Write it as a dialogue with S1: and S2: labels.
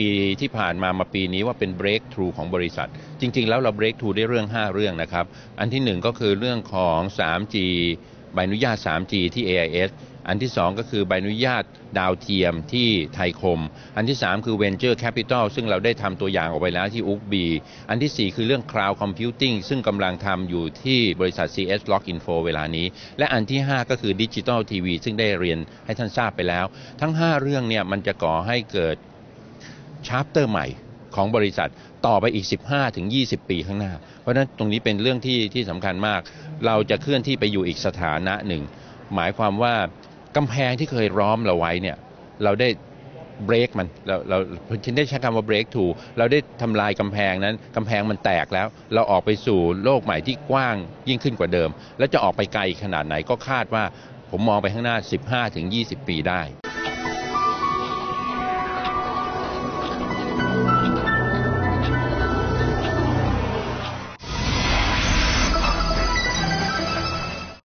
S1: ปีที่ผ่านมามาปีนี้ว่าเป็น breakthrough ของบริษัท จริง ๆ แล้วเรา breakthrough ได้เรื่อง 5 เรื่องนะครับ อันที่ 1 ก็คือเรื่องของ 3G ใบอนุญาต 3G ที่ AIS อันที่ 2 ก็คือใบอนุญาตดาวเทียมที่ไทยคม อันที่ 3 คือ Venture Capital ซึ่งเราได้ทำตัวอย่างออกไปแล้วที่อุกบี อันทีสี่4 คือเรื่อง Cloud Computing ซึ่งกำลังทำอยู่ที่บริษัท CS Log Info เวลานี้ และอันที่ 5 ก็คือ Digital TV ซึ่งได้เรียนให้ท่านทราบไปแล้ว ทั้ง 5 เรื่องเนี่ยมันจะก่อให้เกิด ชาร์ปเตอร์ใหม่ของบริษัทต่อไปอีก 15ถึง20 ปีข้างหน้า เพราะฉะนั้นตรงนี้เป็นเรื่องที่ที่สำคัญมาก เราจะเคลื่อนที่ไปอยู่อีกสถานะหนึ่ง หมายความว่ากำแพงที่เคยร้อมเราไว้เนี่ยเราได้เบรกมันเราเราฉันได้ใช้คำว่าเบรกถูเราได้ทำลายกำแพงนั้นกำแพงมันแตกแล้ว เราออกไปสู่โลกใหม่ที่กว้างยิ่งขึ้นกว่าเดิม แล้วจะออกไปไกลขนาดไหนก็คาดว่าผมมองไปข้างหน้า 15-20 ปีได้